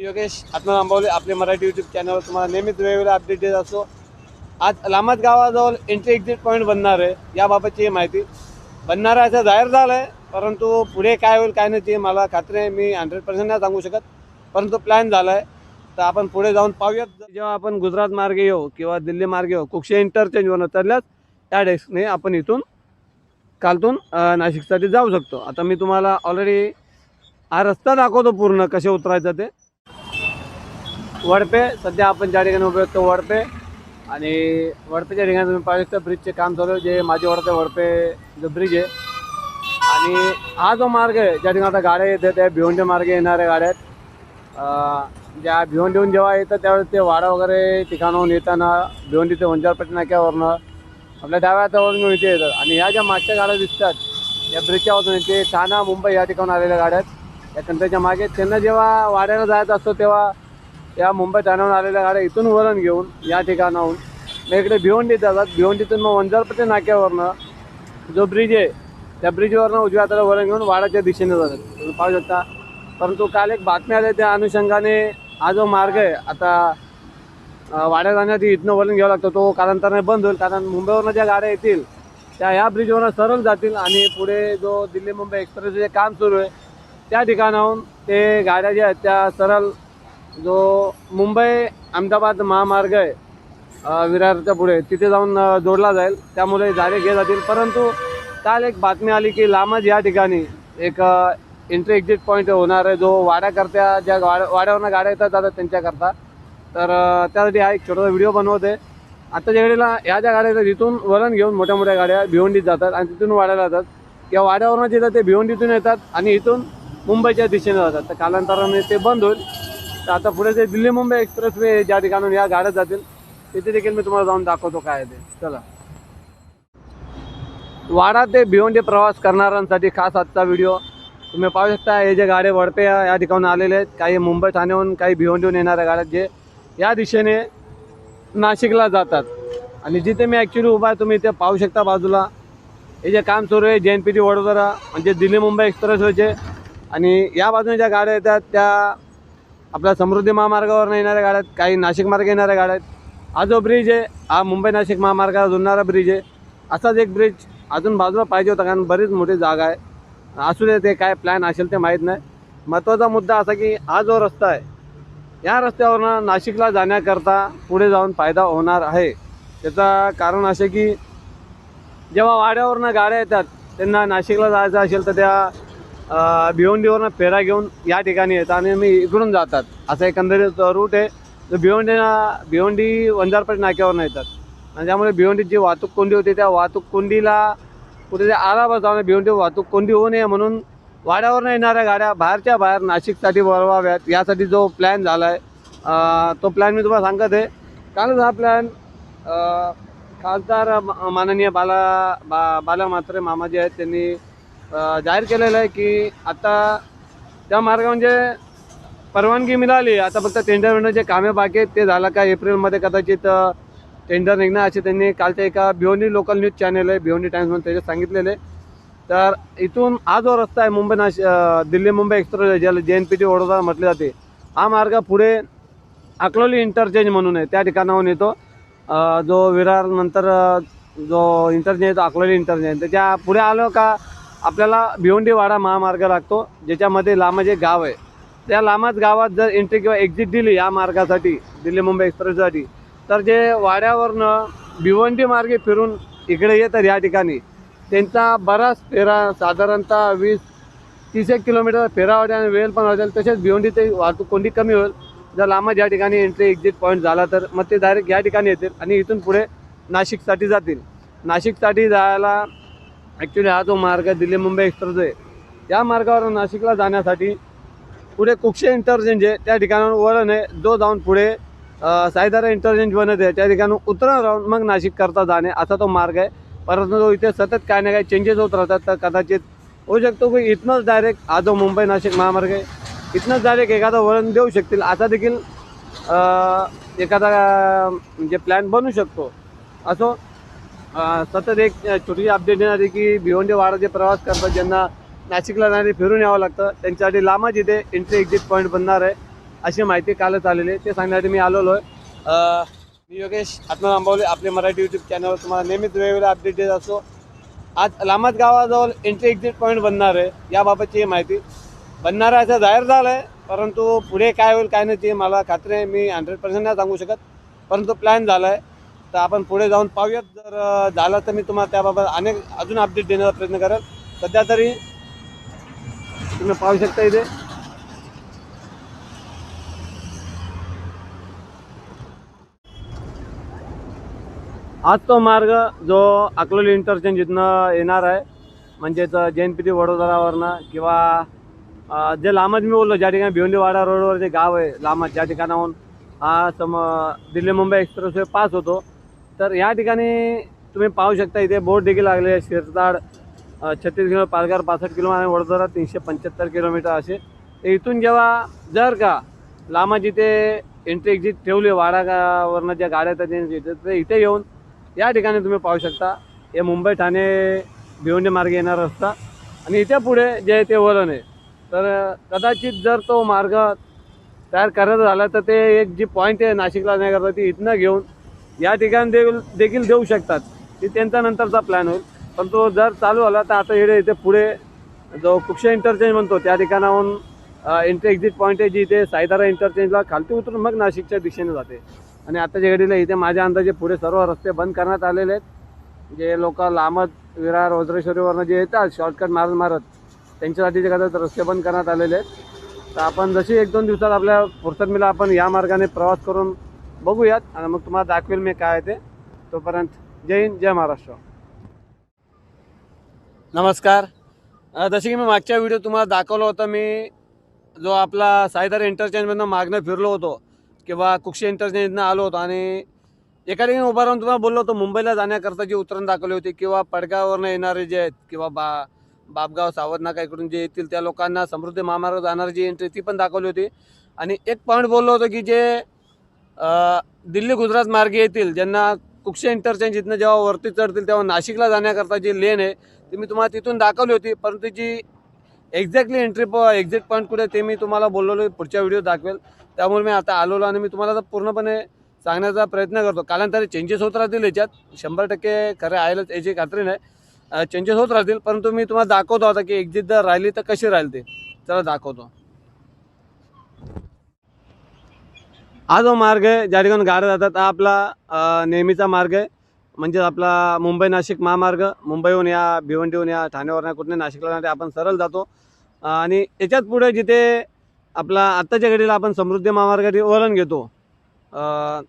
योगेश आत्मा आंबवले आपले मराठी यूट्यूब चॅनलवर तुम्हाला नेहमीच वेगवेगळे अपडेट देत असतो. आज लामात गावाजवळ एंट्री एक्झिट पॉईंट बनणार आहे याबाबतची माहिती बनणार आहे असं जाहीर झालं आहे परंतु पुढे काय होईल काय नाही ते मला खात्री आहे मी हंड्रेड पर्सेंट नाही सांगू शकत परंतु प्लॅन झाला आहे तर आपण पुढे जाऊन पाहूयात. जेव्हा आपण गुजरात मार्गे येऊ किंवा दिल्ली मार्गे येऊ कुक्षे इंटरचेंजवरून उतरल्यास त्या डेस्कने आपण इथून कालतून नाशिकसाठी जाऊ शकतो. आता मी तुम्हाला ऑलरेडी हा रस्ता दाखवतो पूर्ण कसे उतरायचं ते. वडपे सध्या आपण ज्या ठिकाणी उभे होतो वडपे आणि वडपेच्या ठिकाणी तुम्ही पाहू शकता ब्रिजचे काम चालू आहे. जे माझे वडपे वडपे जो ब्रिज आहे. आणि हा जो मार्ग आहे ज्या ठिकाणी आता गाड्या येतात त्या भिवंडी मार्गे येणाऱ्या गाड्या आहेत. ज्या भिवंडीहून जेव्हा येतात त्यावेळेस ते वाडा वगैरे ठिकाणाहून येताना भिवंडी ते वंजारपेठ नाक्यावरनं आपल्या डाव्या हातावरून इथे येतात. आणि ह्या ज्या मागच्या गाड्या दिसतात या ब्रिजच्यावरून बाजूने ते ठाणा मुंबई या ठिकाणी आलेल्या गाड्या आहेत. या कंट्रीच्या मागे त्यांना जेव्हा वाड्याला जायचं असतो तेव्हा या मुंबई ठाण्याहून आलेल्या गाड्या इथून वरण घेऊन या ठिकाणाहून. मग इकडे भिवंडीत जातात. भिवंडीतून मग वंजारपट्टी नाक्यावरनं जो ब्रिज आहे त्या ब्रिजवरनं उजव्या हाताला वरण घेऊन वाडाच्या दिशेने जातात. तुम्ही पाहू शकता. परंतु काल एक बातमी आली त्या अनुषंगाने हा जो मार्ग आहे आता वाड्या जाण्यासाठी इथनं वळण घ्यावं लागतं. तो कालांतराने बंद होईल. कारण मुंबईवरनं ज्या गाड्या येतील त्या ह्या ब्रिजवरनं सरळ जातील आणि पुढे जो दिल्ली मुंबई एक्सप्रेसचे काम सुरू आहे त्या ठिकाणाहून ते गाड्या ज्या आहेत त्या सरळ जो मुंबई अहमदाबाद महामार्ग आहे विरारच्या पुढे तिथे जाऊन जोडला जाईल. त्यामुळे झाडे घे जातील. परंतु काल एक बातमी आली की लांबच या ठिकाणी एक एंट्री एक्झिट पॉईंट होणार आहे. जो वाड्याकरत्या ज्या वाड्या वाड्यावरनं गाड्या येतात जातात त्यांच्याकरता. तर त्यासाठी हा एक छोटासा व्हिडिओ बनवते आत्ताच्या वेळेला ह्या ज्या गाड्या आहेत तिथून वरण घेऊन मोठ्या मोठ्या गाड्या भिवंडीत जातात आणि तिथून वाड्याला जातात. किंवा वाड्यावरनं जे येतात ते भिवंडीतून येतात आणि इथून मुंबईच्या दिशेने जातात. तर कालांतराने ते बंद होईल. तर आता पुढे ते दिल्ली मुंबई एक्सप्रेस वे ज्या ठिकाणून या गाड्या जातील तिथे देखील मी तुम्हाला जाऊन दाखवतो काय आहे ते. चला. वाडा ते भिवंडी प्रवास करणाऱ्यांसाठी खास आजचा व्हिडिओ. तुम्ही पाहू शकता हे जे गाड्या वडपे या या ठिकाणून आलेले आहेत. काही मुंबई ठाण्याहून काही भिवंडीहून येणाऱ्या गाड्या जे या दिशेने नाशिकला जातात. आणि जिथे मी ॲक्च्युली उभा आहे तुम्ही इथे पाहू शकता बाजूला. हे जे काम सुरू आहे जे एन पी टी वडोदरा म्हणजे दिल्ली मुंबई एक्सप्रेसवेचे. आणि या बाजूने ज्या गाड्या येतात त्या आपल्या समृद्धी महामार्गावर येणाऱ्या गाड्या आहेत. काही नाशिक मार्ग येणाऱ्या गाड्या आहेत. हा जो ब्रिज आहे हा मुंबई नाशिक महामार्गाला जोडणारा ब्रिज आहे. असाच एक ब्रिज अजून बाजूला पाहिजे होता कारण बरीच मोठी जागा आहे. असू दे ते काय प्लॅन असेल ते माहीत नाही. महत्त्वाचा मुद्दा असा की हा जो रस्ता आहे या रस्त्यावरनं नाशिकला जाण्याकरता पुढे जाऊन फायदा होणार आहे. त्याचं कारण असे की जेव्हा वाड्यावरनं गाड्या येतात त्यांना नाशिकला जायचं असेल तर त्या भिवंडीवरनं फेरा घेऊन या ठिकाणी येतात आणि मी इकडून जातात. असा एकंदरीत रूट आहे. तर भिवंडी भिवंडी वंजारपेठ नाक्यावरनं येतात. आणि त्यामुळे भिवंडीत जी वाहतूक कोंडी होती त्या वाहतूक कोंडीला कुठे ते जाऊन भिवंडी वाहतूक कोंडी होऊ नये म्हणून वाड्यावरनं येणाऱ्या गाड्या बाहेरच्या बाहेर नाशिकसाठी वळवाव्यात. यासाठी जो प्लॅन झाला आहे तो प्लॅन मी तुम्हाला सांगत आहे. कालच हा प्लॅन खासदार माननीय बाला बा बाला म्हात्रे मामा जे आहेत. त्यांनी जाहीर केलेलं आहे की आता त्या मार्ग म्हणजे परवानगी मिळाली आता फक्त टेंडर विंडरचे कामे बाकी आहेत ते झालं का एप्रिलमध्ये कदाचित टेंडर निघणार असे त्यांनी कालच्या एका भिवनी लोकल न्यूज चॅनल आहे भिवनी टाइम्स म्हणून त्याच्यात सांगितलेले. तर इथून हा जो रस्ता आहे मुंबई नाश दिल्ली मुंबई एक्सप्रेस ज्याला जे एन पी टी ओडोदा म्हटले जाते हा मार्ग पुढे अकलोली इंटरचेंज म्हणून आहे त्या ठिकाणाहून येतो. जो विरार नंतर जो इंटरचेंज येतो अकलोली इंटरचेंज त्याच्या पुढे आलो का आपल्याला भिवंडी वाडा महामार्ग लागतो ज्याच्यामध्ये लांब जे गाव आहे त्या लांबाच गावात जर एंट्री किंवा एक्झिट दिली या मार्गासाठी दिल्ली मुंबई एक्सप्रेससाठी तर जे वाड्यावरनं भिवंडी मार्गे फिरून इकडे येतात या ठिकाणी त्यांचा बराच फेरा साधारणतः वीस तीस एक किलोमीटर फेरा आणि वेळ पण वाटेल तसेच भिवंडी ते वाहतूक कोंडी कमी होईल. जर लांबच या ठिकाणी एंट्री एक्झिट पॉईंट झाला तर मग ते डायरेक्ट या ठिकाणी येतील आणि इथून पुढे नाशिकसाठी जातील. नाशिकसाठी जायला ॲक्च्युली हा जो मार्ग दिल्ली मुंबई एक्सप्रेस आहे या मार्गावर नाशिकला जाण्यासाठी पुढे कुक्षे इंटरचेंज आहे त्या ठिकाणावर वळण आहे. जो जाऊन पुढे साईदारा इंटरचेंज बनत आहे त्या ठिकाणी उतरण राहून मग नाशिक करता जाणे असा तो मार्ग आहे. परंतु तो इथे सतत काय ना काय चेंजेस होत राहतात तर कदाचित होऊ शकतो की इथनंच डायरेक्ट हा जो मुंबई नाशिक महामार्ग आहे इथनंच डायरेक्ट एखादा वळण देऊ शकतील. असा देखील एखादा म्हणजे प्लॅन बनू शकतो. असो सतत एक छोटी अपडेट देणार आहे की भिवंडी वाडा जे प्रवास करतात ज्यांना नाशिकला जाणारे फिरून यावं लागतं. त्यांच्यासाठी लांबच इथे एंट्री एक्झिट पॉईंट बनणार आहे अशी माहिती कालच आलेली आहे. ते सांगण्यासाठी मी आलेलो आहे. मी योगेश आत्मा आंबवले आपले मराठी यूट्यूब चॅनलवर तुम्हाला नेहमीच वेगवेगळे अपडेट देत असतो. आज लामात गावाजवळ एंट्री एक्झिट पॉईंट बनणार आहे याबाबतची माहिती बनणार आहे असं जाहीर झालं आहे परंतु पुढे काय होईल काय नाही ते मला खात्री आहे. मी हंड्रेड पर्सेंट नाही सांगू शकत परंतु प्लॅन झाला आहे तर आपण पुढे जाऊन पाहूयात. जर झालं तर मी तुम्हाला त्याबाबत अनेक अजून अपडेट देण्याचा प्रयत्न करेल. सध्या तरी तुम्ही पाहू शकता इथे. आज तो मार्ग जो अकलोली इंटरचेंज इथनं येणार आहे म्हणजेच जैन वडोदरावरनं किंवा जे लांबच मी बोललो ज्या ठिकाणी भिवंडीवाडा रोडवर जे गाव आहे लांबच ज्या ठिकाणाहून हा सम दिल्ली मुंबई एक्सप्रेसवे पास होतो. तर या ठिकाणी तुम्ही पाहू शकता इथे बोर्ड देखील लागले आहे. शिरसाड छत्तीस किलो पालघर पासष्ट किलो आणि वडोदरा तीनशे पंच्याहत्तर किलोमीटर असे. तर इथून जेव्हा जर का लामा जिथे एंट्री एक्झिट ठेवली वाडा ज्या गाड्या येतात त्यांची इथे, तर इथे येऊन या ठिकाणी तुम्ही पाहू शकता. हे मुंबई ठाणे भिवंडी मार्गे येणार रस्ता. आणि इथे पुढे जे आहे ते वळण आहे. तर कदाचित जर तो मार्ग तयार करायचा झाला तर ते एक जी पॉईंट आहे नाशिकला जाण्याकरता ती इथनं घेऊन या ठिकाणी देखील देखील देऊ शकतात. ते त्यांचा नंतरचा प्लॅन होईल. पण तो जर चालू आला तर आता इकडे इथे पुढे जो कुक्षा इंटरचेंज म्हणतो त्या ठिकाणाहून एंट्री एक्झिट पॉईंट आहे जी इथे सायदारा इंटरचेंजला खालती उतरून मग नाशिकच्या दिशेने जाते. आणि आताच्या घडीला इथे माझ्या अंदाजे पुढे सर्व रस्ते बंद करण्यात आलेले आहेत. जे लोक लांबत विरार वज्रेश्वरीवरनं जे येतात शॉर्टकट मारत मारत त्यांच्यासाठी जे कदाचित रस्ते बंद करण्यात आलेले आहेत. तर आपण जशी एक दोन दिवसात आपल्या फुर्सत मिला आपण या मार्गाने प्रवास करून बघूयात. आणि मग तुम्हाला दाखवेल मी काय ते. तोपर्यंत जय हिंद जय महाराष्ट्र. नमस्कार. जसे की मी मागच्या व्हिडिओ तुम्हाला दाखवलं होतं मी जो आपला साईदार इंटरचेंजमधनं मागणं फिरलो होतो किंवा कुक्षी इंटरचेंजनं आलो होतो आणि एका ठिकाणी उभा राहून तुम्हाला बोललो होतो मुंबईला जाण्याकरता जी उतरण दाखवली होती किंवा पडगाववरनं येणारे जे आहेत किंवा बा बापगाव सावधनाका इकडून जे येतील त्या लोकांना समृद्धी महामार्ग जाणारी जी एंट्री ती पण दाखवली होती. आणि एक पॉईंट बोललो होतो की जे दिल्ली गुजरात मार्गे येतील ज्यांना कुक्षे इंटरचेंज इथनं जेव्हा वरती चढतील तेव्हा नाशिकला जाण्याकरता जी लेन आहे ती मी तुम्हाला तिथून दाखवली होती परंतु जी एक्झॅक्टली एंट्री प एक्झिट पॉईंट कुठे ते मी तुम्हाला बोललेलो पुढच्या व्हिडिओ दाखवेल. त्यामुळे मी आता आलेलो आणि मी तुम्हाला आता पूर्णपणे सांगण्याचा प्रयत्न करतो. कालांतरी चेंजेस होत राहतील याच्यात शंभर टक्के खरं आहेलच याची खात्री नाही. चेंजेस होत राहतील परंतु मी तुम्हाला दाखवतो आता की एक्झिट जर राहिली तर कशी राहील ते. चला दाखवतो. हा जो मार्ग आहे ज्या ठिकाणी गाड्या जातात हा आपला नेहमीचा मार्ग आहे. म्हणजे आपला मुंबई नाशिक महामार्ग मुंबईहून या भिवंडीहून या ठाण्यावरनं कुठे नाशिकला जाते आपण सरळ जातो. आणि याच्यात पुढे जिथे आपला आत्ताच्या घडीला आपण समृद्धी महामार्गाचे वळण घेतो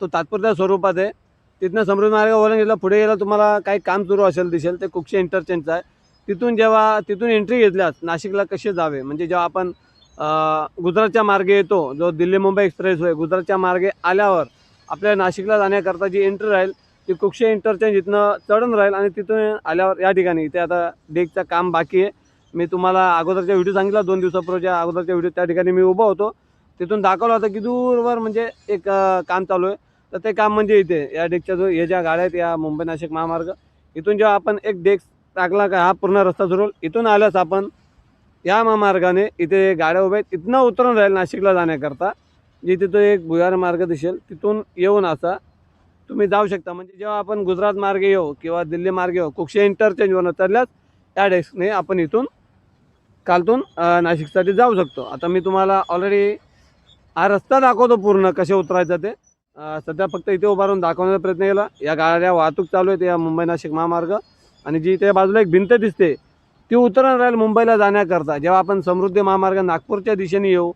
तो तात्पुरत्या स्वरूपात आहे. तिथनं समृद्धी मार्ग वळण घेतला पुढे गेलं तुम्हाला काही काम सुरू असेल दिसेल ते कुक्षे इंटरचेंजचं आहे. तिथून जेव्हा तिथून एंट्री घेतल्यास नाशिकला कसे जावे? म्हणजे जेव्हा आपण गुजरातच्या मार्गे येतो जो दिल्ली मुंबई एक्सप्रेस होय गुजरातच्या मार्गे आल्यावर आपल्या नाशिकला जाण्याकरता जी एंट्री राहील ती कुक्षे इंटरचेंज इथनं चढून राहील आणि तिथून आल्यावर या ठिकाणी. इथे आता डेकचं काम बाकी आहे. मी तुम्हाला अगोदरच्या व्हिडिओ सांगितला दोन दिवसापूर्वीच्या अगोदरच्या व्हिडिओ त्या ठिकाणी मी उभा होतो. तिथून दाखवलं होतं की दूरवर म्हणजे एक काम चालू आहे. तर ते काम म्हणजे इथे या डेकच्या जो हे ज्या गाड्या आहेत या मुंबई नाशिक महामार्ग इथून जेव्हा आपण एक डेक टाकला का हा पूर्ण रस्ता सुरू इथून आल्यास आपण या महामार्गाने इथे गाड्या उभ्या आहेत. इथनं उतरून राहील नाशिकला जाण्याकरता म्हणजे जिथे तो एक भुयार मार्ग दिसेल. तिथून येऊन असा तुम्ही जाऊ शकता. म्हणजे जेव्हा आपण गुजरात मार्गे येऊ किंवा दिल्ली मार्गे येऊ कुक्षे इंटरचेंजवरून उतरल्यास त्या डेस्कने आपण इथून कालतून नाशिकसाठी जाऊ शकतो. आता मी तुम्हाला ऑलरेडी हा रस्ता दाखवतो पूर्ण कसे उतरायचं ते. सध्या फक्त इथे उभारून दाखवण्याचा प्रयत्न केला. या गाड्या वाहतूक चालू आहे या मुंबई नाशिक महामार्ग. आणि जी इथे बाजूला एक भिंत दिसते ती उतरण राहील मुंबईला जाण्याकरता. जेव्हा आपण समृद्धी महामार्ग नागपूरच्या दिशेने येऊ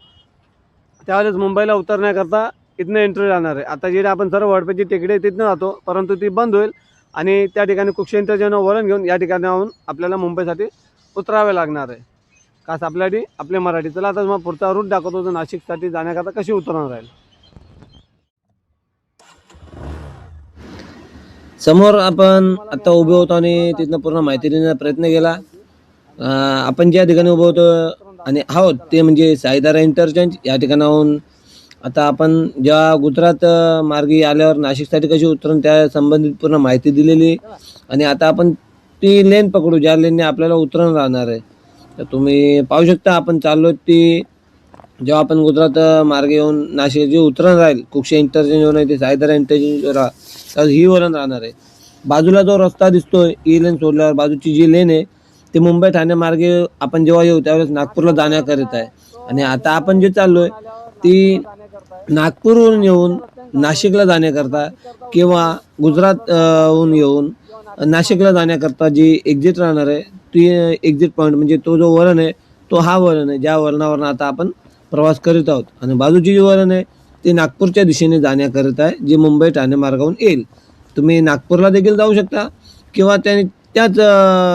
त्यावेळेस मुंबईला उतरण्याकरता इथनं एंट्री राहणार आहे. आता जिथे आपण सर्व वडपेची तिकडे तिथनं जातो परंतु ती बंद होईल आणि त्या ठिकाणी कुक्षे इंटरचेंजनं वळण घेऊन या ठिकाणाहून आपल्याला मुंबईसाठी उतरावे लागणार आहे. कास आपल्यासाठी आपले मराठी. चला आता मग पुढचा रूट दाखवतो तो नाशिकसाठी जाण्याकरता कशी उतरणार राहील. समोर आपण आता उभे होतो आणि तिथनं पूर्ण माहिती देण्याचा प्रयत्न केला. आपण ज्या ठिकाणी उभं होतो आणि आहोत ते म्हणजे साईदारा इंटरचेंज या ठिकाणाहून. आता आपण जेव्हा गुजरात मार्गी आल्यावर नाशिकसाठी कशी उतरून त्या संबंधित पूर्ण माहिती दिलेली. आणि आता आपण ती लेन पकडू ज्या लेनने आपल्याला उतरण राहणार आहे. तर तुम्ही पाहू शकता आपण चाललो ती जेव्हा आपण गुजरात मार्गे येऊन नाशिक जे उतरण राहील कुक्षे इंटरचेंज होऊन ते सायदारा इंटरचेंज राहा तर ही वळण राहणार आहे. बाजूला जो रस्ता दिसतोय ई लेन सोडल्यावर बाजूची जी लेन आहे ते मुंबई ठाणे मार्गे आपण जेव्हा येऊ त्यावेळेस नागपूरला जाण्याकरीत आहे. आणि आता आपण जे चाललोय ती नागपूरवरून येऊन नाशिकला जाण्याकरता किंवा गुजरात हून येऊन नाशिकला जाण्याकरता जी एक्झिट राहणार आहे ती एक्झिट पॉईंट म्हणजे तो जो वरण आहे तो हा वरण आहे. ज्या वरणावरनं आता आपण प्रवास करीत आहोत. आणि बाजूची जी वरण आहे ती नागपूरच्या दिशेने जाण्याकरिता आहे जी मुंबई ठाणे मार्गावरून येईल. तुम्ही नागपूरला देखील जाऊ शकता किंवा त्या त्याच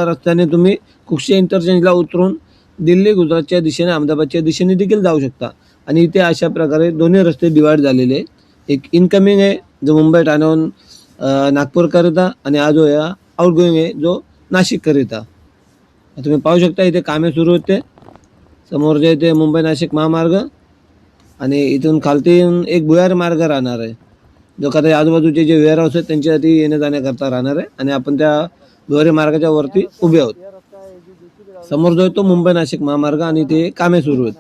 रस्त्याने तुम्ही कुक्षी इंटरचेंजला उतरून दिल्ली गुजरातच्या दिशेने अहमदाबादच्या दिशेने देखील जाऊ शकता. आणि इथे अशा प्रकारे दोन्ही रस्ते डिवाईड झालेले आहेत. एक इनकमिंग आहे जो मुंबई ठाण्याहून नागपूरकरिता आणि हा जो आउटगोईंग आहे जो नाशिककरिता तुम्ही पाहू शकता इथे कामे सुरू होते. समोर जे ते मुंबई नाशिक महामार्ग आणि इथून खालती एक भुयार मार्ग राहणार आहे. जो कदाचित आजूबाजूचे जे वेअर हाऊस आहेत त्यांच्यासाठी येण्या जाण्याकरता राहणार आहे. आणि आपण त्या द्वारे मार्गाच्या वरती उभे आहोत समोर जो आहे तो मुंबई नाशिक महामार्ग आणि ते कामे सुरू आहेत.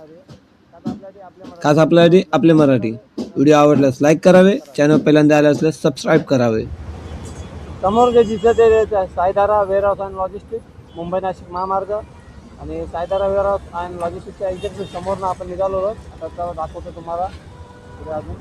खास आपल्यासाठी आपले मराठी. व्हिडिओ आवडल्यास लाईक करावे चॅनल पहिल्यांदा आले असल्यास सबस्क्राईब करावे. समोर जे दिसत आहे Saidara warehouse and logistic Mumbai Nashik महामार्ग. आणि सायदारा वेअरहाऊस अँड लॉजिस्टिकच्या एक्झॅक्टली समोरनं आपण निघालो आहोत. आता दाखवतो तुम्हाला. पुढे अजून.